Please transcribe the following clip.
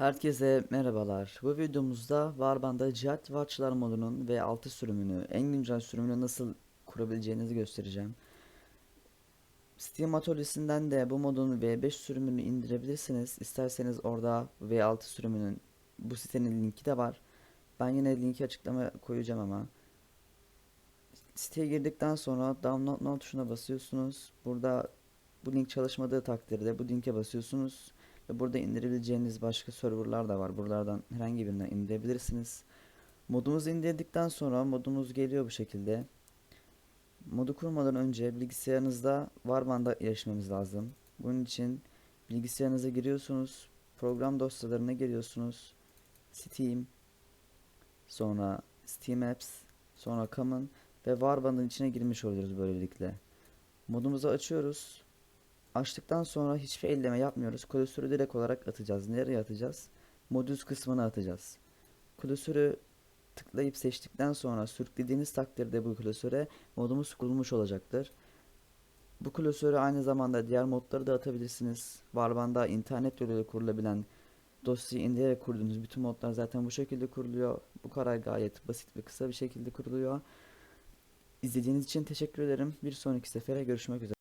Herkese merhabalar. Bu videomuzda Warband'da Cihat Watch'lar modunun V6 sürümünü, en güncel sürümünü nasıl kurabileceğinizi göstereceğim. Steam atölyesinden de bu modun V5 sürümünü indirebilirsiniz. İsterseniz orada V6 sürümünün bu sitenin linki de var. Ben yine linki açıklama koyacağım ama. Siteye girdikten sonra download now tuşuna basıyorsunuz. Burada bu link çalışmadığı takdirde bu linke basıyorsunuz. Ve burada indirebileceğiniz başka serverlar da var. Buralardan herhangi birinden indirebilirsiniz. Modumuzu indirdikten sonra modumuz geliyor bu şekilde. Modu kurmadan önce bilgisayarınızda Warband'a erişmemiz lazım. Bunun için bilgisayarınıza giriyorsunuz. Program dosyalarına geliyorsunuz. Steam, sonra Steam Apps, sonra Common ve Warband'ın içine girmiş oluyoruz böylelikle. Modumuzu açıyoruz. Açtıktan sonra hiçbir elleme yapmıyoruz. Klasörü direkt olarak atacağız. Nereye atacağız? Modüs kısmına atacağız. Klasörü tıklayıp seçtikten sonra sürüklediğiniz takdirde bu klasöre modumuz kurulmuş olacaktır. Bu klasörü aynı zamanda diğer modları da atabilirsiniz. Warband'da internet yoluyla kurulabilen dosyayı indirerek kurduğunuz bütün modlar zaten bu şekilde kuruluyor. Bu kadar gayet basit ve kısa bir şekilde kuruluyor. İzlediğiniz için teşekkür ederim. Bir sonraki sefere görüşmek üzere.